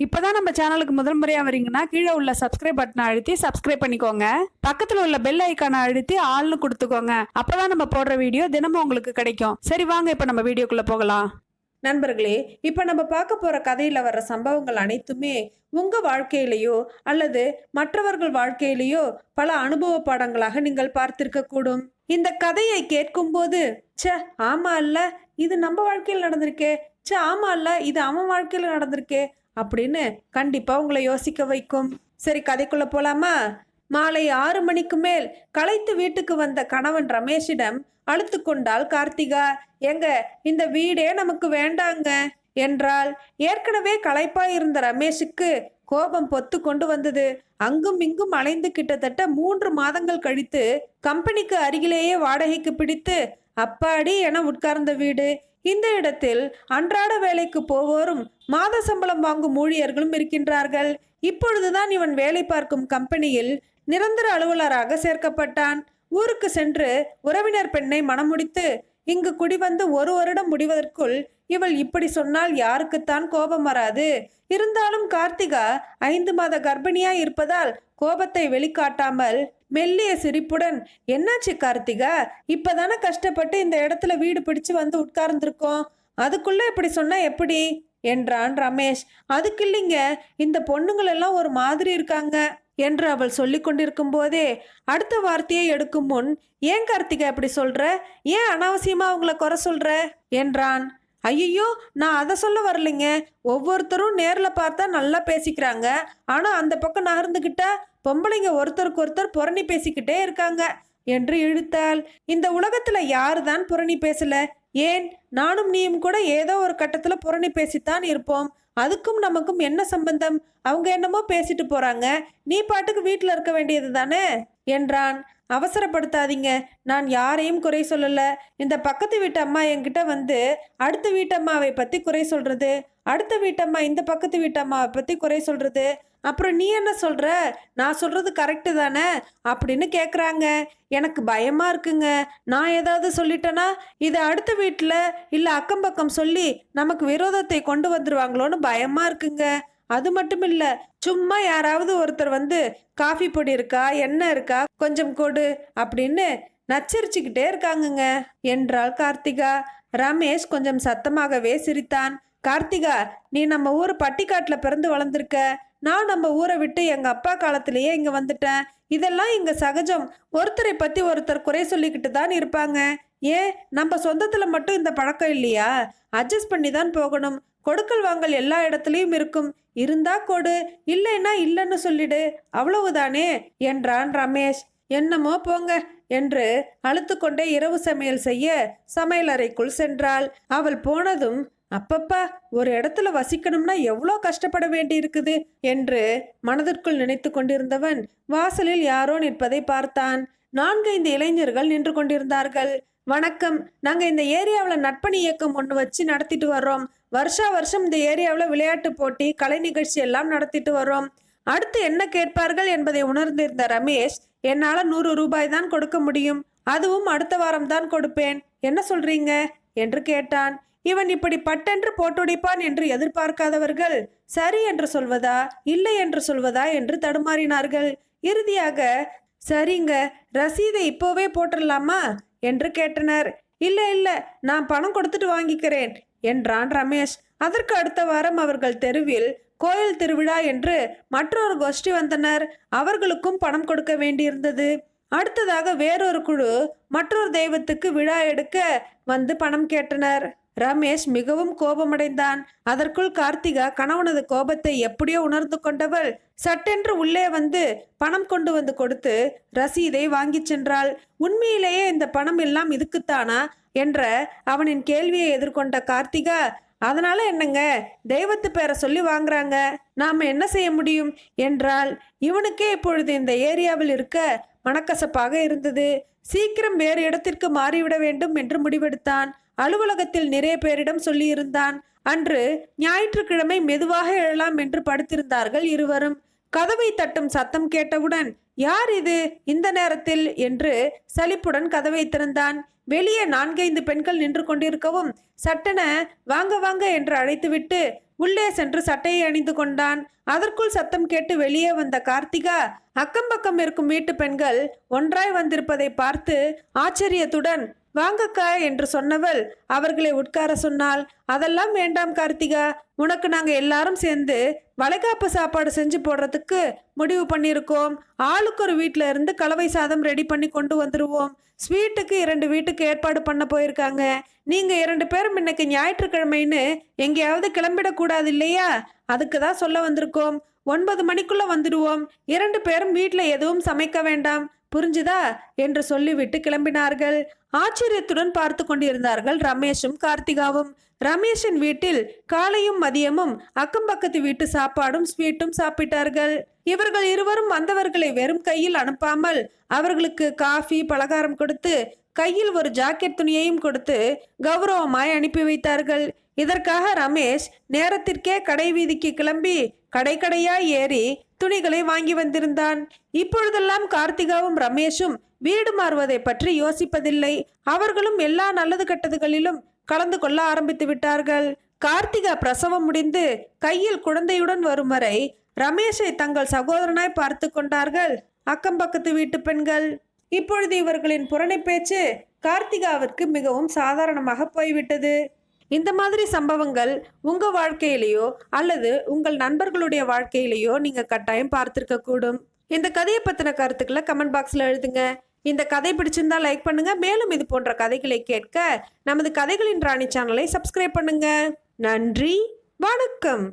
இப்போதான் நம்ம சேனலுக்கு முதல் முறையாக வரீங்கன்னா கீழே உள்ள சப்ஸ்கிரைப் பட்டனை அழுத்தி சப்ஸ்கிரைப் பண்ணிக்கோங்க. பக்கத்தில் உள்ள பெல் ஐக்கானை அழுத்தி ஆள்னு கொடுத்துக்கோங்க. அப்போதான் நம்ம போடுற வீடியோ தினமும் உங்களுக்கு கிடைக்கும். சரி வாங்க இப்போ நம்ம வீடியோக்குள்ளே போகலாம். நண்பர்களே இப்போ நம்ம பார்க்க போகிற கதையில் வர்ற சம்பவங்கள் அனைத்துமே உங்கள் வாழ்க்கையிலேயோ அல்லது மற்றவர்கள் வாழ்க்கையிலேயோ பல அனுபவ பாடங்களாக நீங்கள் பார்த்திருக்க கூடும். இந்த கதையை கேட்கும்போது ச்சே ஆமா இல்ல இது நம்ம வாழ்க்கையில் நடந்திருக்கே. ச்சே ஆமா இல்ல இது அவன் வாழ்க்கையில் நடந்திருக்கே அப்படின்னு கண்டிப்பாக உங்களை யோசிக்க வைக்கும். சரி கதைக்குள்ளே போகலாமா மாலை ஆறு மணிக்கு மேல் களைத்து வீட்டுக்கு வந்த கணவன் ரமேஷிடம் அழுத்து கொண்டாள் கார்த்திகா. எங்க இந்த வீடே நமக்கு வேண்டாங்க என்றால் ஏற்கனவே களைப்பாய் இருந்த ரமேஷுக்கு கோபம் பொத்து கொண்டு வந்தது. அங்கும் இங்கும் அலைந்து கிட்டத்தட்ட மூன்று மாதங்கள் கழித்து கம்பெனிக்கு அருகிலேயே வாடகைக்கு பிடித்து அப்பாடி என உட்கார்ந்த வீடு. இந்த இடத்தில் அன்றாட வேலைக்கு போவோரும் மாத சம்பளம் வாங்கும் ஊழியர்களும் இருக்கின்றார்கள். இப்பொழுதுதான் இவன் வேலை பார்க்கும் கம்பெனியில் நிரந்தர அலுவலராக சேர்க்கப்பட்டான். ஊருக்கு சென்று உறவினர் பெண்ணை மணமுடித்து இங்கு குடிவந்து ஒரு வருடம் முடிவதற்குள் இவள் இப்படி சொன்னால் யாருக்குத்தான் கோபம் வராது. இருந்தாலும் கார்த்திகா ஐந்து மாத கர்ப்பிணியாய் இருப்பதால் கோபத்தை வெளிக்காட்டாமல் மெல்லிய சிரிப்புடன் என்னாச்சு கார்த்திகா? இப்பதானே கஷ்டப்பட்டு இந்த இடத்துல வீடு பிடிச்சு வந்து உட்கார்ந்துருக்கோம். அதுக்குள்ள இப்படி சொன்னா எப்படி? என்றான் ரமேஷ். அதுக்கு இல்லைங்க. இந்த பொண்ணுங்களெல்லாம் ஒரு மாதிரி இருக்காங்க என்று அவள் சொல்லி கொண்டிருக்கும் போதே அடுத்த வார்த்தையை எடுக்கும் முன் ஏன் கார்த்திகா இப்படி சொல்ற? ஏன் அனாவசியமா அவங்கள குறை சொல்ற? என்றான். ஐயோ நான் அதை சொல்ல வரலைங்க. ஒவ்வொருத்தரும் நேரில் பார்த்தா நல்லா பேசிக்கிறாங்க. ஆனால் அந்த பக்கம் நகர்ந்துக்கிட்டா பொம்பளைங்க ஒருத்தருக்கு ஒருத்தர் புரணி பேசிக்கிட்டே இருக்காங்க. என்று இழுத்தாள். இந்த உலகத்தில் யாரு தான் புரணி பேசல? ஏன்? நானும் நீயும் கூட ஏதோ ஒரு கட்டத்தில் புரணி பேசித்தான் இருப்போம். அதுக்கும் நமக்கும் என்ன சம்பந்தம்? அவங்க என்னமோ பேசிட்டு போறாங்க. நீ பாட்டுக்கு வீட்டில் இருக்க வேண்டியது தானே? என்றான். அவசரப்படுத்தாதீங்க. நான் யாரையும் குறை சொல்லலை. இந்த பக்கத்து வீட்டு அம்மா என்கிட்ட வந்து அடுத்த வீட்டு அம்மாவை குறை சொல்கிறது அடுத்த வீட்டம்மா இந்த பக்கத்து வீட்டம்மாவை பற்றி குறை சொல்கிறது அப்புறம் நீ என்ன சொல்கிற நான் சொல்கிறது கரெக்டு தானே? அப்படின்னு கேட்குறாங்க எனக்கு பயமாக இருக்குங்க. நான் ஏதாவது சொல்லிட்டேன்னா இது அடுத்த வீட்டில் இல்லை அக்கம் பக்கம் சொல்லி நமக்கு விரோதத்தை கொண்டு வந்துடுவாங்களோன்னு பயமாக இருக்குங்க. அது மட்டும் இல்ல சும்மா யாராவது ஒருத்தர் வந்து காஃபி பொடி இருக்கா? எண்ணெய் இருக்கா? கொஞ்சம் கொடு அப்படின்னு நச்சரிச்சுக்கிட்டே இருக்காங்கங்க. என்றாள் கார்த்திகா. ரமேஷ் கொஞ்சம் சத்தமாகவே சிரித்தான். கார்த்திகா நீ நம்ம ஊர் பட்டிக்காட்டில் பிறந்து வளர்ந்துருக்க. நான் நம்ம ஊரை விட்டு எங்கள் அப்பா காலத்திலேயே இங்கே வந்துட்டேன். இதெல்லாம் இங்கே சகஜம். ஒருத்தரை பற்றி ஒருத்தர் குறை சொல்லிக்கிட்டு தான் இருப்பாங்க. ஏன்? நம்ம சொந்தத்தில் மட்டும் இந்த பழக்கம் இல்லையா? அட்ஜஸ்ட் பண்ணி தான் போகணும். கொடுக்கல் வாங்கல் எல்லா இடத்துலையும் இருக்கும். இருந்தா கொடு இல்லைன்னா இல்லைன்னு சொல்லிடு. அவ்வளவுதானே? என்றான் ரமேஷ். என்னமோ போங்க என்று அழுத்துக்கொண்டே இரவு சமையல் செய்ய சமையலறைக்குள் சென்றாள். அவள் போனதும் அப்பப்பா ஒரு இடத்துல வசிக்கணும்னா எவ்வளோ கஷ்டப்பட வேண்டியிருக்குது? என்று மனதிற்குள் நினைத்து கொண்டிருந்தவன் வாசலில் யாரோ நிற்பதை பார்த்தான். நான்கைந்து இளைஞர்கள் நின்று கொண்டிருந்தார்கள். வணக்கம். நாங்கள் இந்த ஏரியாவில் நட்பணி இயக்கம் ஒன்று வச்சு நடத்திட்டு வர்றோம். வருஷா வருஷம் இந்த ஏரியாவில் விளையாட்டு போட்டி கலை நிகழ்ச்சி எல்லாம் நடத்திட்டு வர்றோம். அடுத்து என்ன கேட்பார்கள் என்பதை உணர்ந்திருந்த ரமேஷ் என்னால் நூறு ரூபாய் தான் கொடுக்க முடியும். அதுவும் அடுத்த வாரம் தான் கொடுப்பேன். என்ன சொல்றீங்க? என்று கேட்டான். இவன் இப்படி பட்டென்று போட்டுடைப்பான் என்று எதிர்பார்க்காதவர்கள் சரி என்று சொல்வதா இல்லை என்று சொல்வதா? என்று தடுமாறினார்கள். இறுதியாக சரிங்க ரசீதை இப்போவே போட்டுடலாமா? என்று கேட்டனர். இல்லை இல்லை நான் பணம் கொடுத்துட்டு வாங்கிக்கிறேன். என்றான் ரமேஷ். அதற்கு அடுத்த வாரம் அவர்கள் தெருவில் கோயில் திருவிழா என்று மற்றொரு கோஷ்டி வந்தனர். அவர்களுக்கும் பணம் கொடுக்க வேண்டியிருந்தது. அடுத்ததாக வேறொரு குழு மற்றொரு தெய்வத்துக்கு விழா எடுக்க வந்து பணம் கேட்டனர். ரமேஷ் மிகவும் கோபமடைந்தான். அதற்குள் கார்த்திகா கணவனது கோபத்தை எப்படியோ உணர்ந்து கொண்டவள் சட்டென்று உள்ளே வந்து பணம் கொண்டு வந்து கொடுத்து ரசீதை வாங்கிச் சென்றாள். உண்மையிலேயே இந்த பணம் எல்லாம் இதுக்குத்தானா? என்ற அவனின் கேள்வியை எதிர்கொண்ட கார்த்திகா அதனால என்னங்க? தெய்வத்து பேரை சொல்லி வாங்குறாங்க. நாம என்ன செய்ய முடியும்? என்றால் இவனுக்கே இப்பொழுது இந்த ஏரியாவில் இருக்க மனக்கசப்பாக இருந்தது. சீக்கிரம் வேறு இடத்திற்கு மாறிவிட வேண்டும் என்று முடிவெடுத்தான். அலுவலகத்தில் நிறைய பேரிடம் சொல்லியிருந்தான். அன்று ஞாயிற்றுக்கிழமை மெதுவாக எழலாம் என்று படுத்திருந்தார்கள் இருவரும். கதவை தட்டும் சத்தம் கேட்டவுடன் யார் இது? இந்த நேரத்தில்? என்று சலிப்புடன் கதவை திறந்தான். வெளியே நான்கைந்து பெண்கள் நின்று கொண்டிருக்கவும் சட்டென வாங்க வாங்க என்று அழைத்துவிட்டு உள்ளே சென்று சட்டையை அணிந்து கொண்டான். அதற்குள் சத்தம் கேட்டு வெளியே வந்த கார்த்திகா அக்கம் பக்கம் இருக்கும் வீட்டு பெண்கள் ஒன்றாய் வந்திருப்பதை பார்த்து ஆச்சரியத்துடன் வாங்கக்கா என்று சொன்னவள் அவர்களை உட்கார சொன்னாள். அதெல்லாம் வேண்டாம் கார்த்திகா. உனக்கு நாங்கள் எல்லாரும் சேர்ந்து வளைகாப்பு சாப்பாடு செஞ்சு போடுறதுக்கு முடிவு பண்ணியிருக்கோம். ஆளுக்கு ஒரு வீட்டில் இருந்து கலவை சாதம் ரெடி பண்ணி கொண்டு வந்துடுவோம் ஸ்வீட்டுக்கு இரண்டு வீட்டுக்கு ஏற்பாடு பண்ண போயிருக்காங்க. நீங்கள் இரண்டு பேரும் இன்னைக்கு ஞாயிற்றுக்கிழமைன்னு எங்கேயாவது கிளம்பிடக்கூடாது இல்லையா? அதுக்கு தான் சொல்ல வந்திருக்கோம். ஒன்பது மணிக்குள்ளே வந்துடுவோம். இரண்டு பேரும் வீட்டில் எதுவும் சமைக்க வேண்டாம். புரிஞ்சுதா? என்று சொல்லிவிட்டு கிளம்பினார்கள். ஆச்சரியத்துடன் பார்த்து கொண்டிருந்தார்கள் ரமேஷும் கார்த்திகாவும். ரமேஷின் வீட்டில் காலையும் மதியமும் அக்கம் பக்கத்து வீட்டு சாப்பாடும் ஸ்வீட்டும் சாப்பிட்டார்கள். இவர்கள் இருவரும் வந்தவர்களை வெறும் கையில் அனுப்பாமல் அவர்களுக்கு காஃபி பலகாரம் கொடுத்து கையில் ஒரு ஜாக்கெட் துணியையும் கொடுத்து கௌரவமாய் அனுப்பி வைத்தார்கள். இதற்காக ரமேஷ் நேரத்திற்கே கடை வீதிக்கு கிளம்பி கடை கடையாய் ஏறி துணிகளை வாங்கி வந்திருந்தான். இப்பொழுதெல்லாம் கார்த்திகாவும் ரமேஷும் வீடு மாறுவதை பற்றி யோசிப்பதில்லை. அவர்களும் எல்லா நல்லது கெட்டதுகளிலும் கலந்து கொள்ள ஆரம்பித்து விட்டார்கள். கார்த்திகா பிரசவம் முடிந்து கையில் குழந்தையுடன் வரும் வரை ரமேஷை தங்கள் சகோதரனாய் பார்த்து கொண்டார்கள் அக்கம் பக்கத்து வீட்டு பெண்கள். இப்பொழுது இவர்களின் புறணி பேச்சு கார்த்திகாவிற்கு மிகவும் சாதாரணமாக போய்விட்டது. இந்த மாதிரி சம்பவங்கள் உங்கள் வாழ்க்கையிலேயோ அல்லது உங்கள் நண்பர்களுடைய வாழ்க்கையிலேயோ நீங்கள் கட்டாயம் பார்த்துருக்கக்கூடும் இந்த கதையை பற்றின கருத்துக்களை கமெண்ட் பாக்ஸில் எழுதுங்க. இந்த கதை பிடிச்சிருந்தா லைக் பண்ணுங்க. மேலும் இது போன்ற கதைகளை கேட்க நமது கதைகளின் ராணி சேனலை சப்ஸ்கிரைப் பண்ணுங்க. நன்றி. வணக்கம்.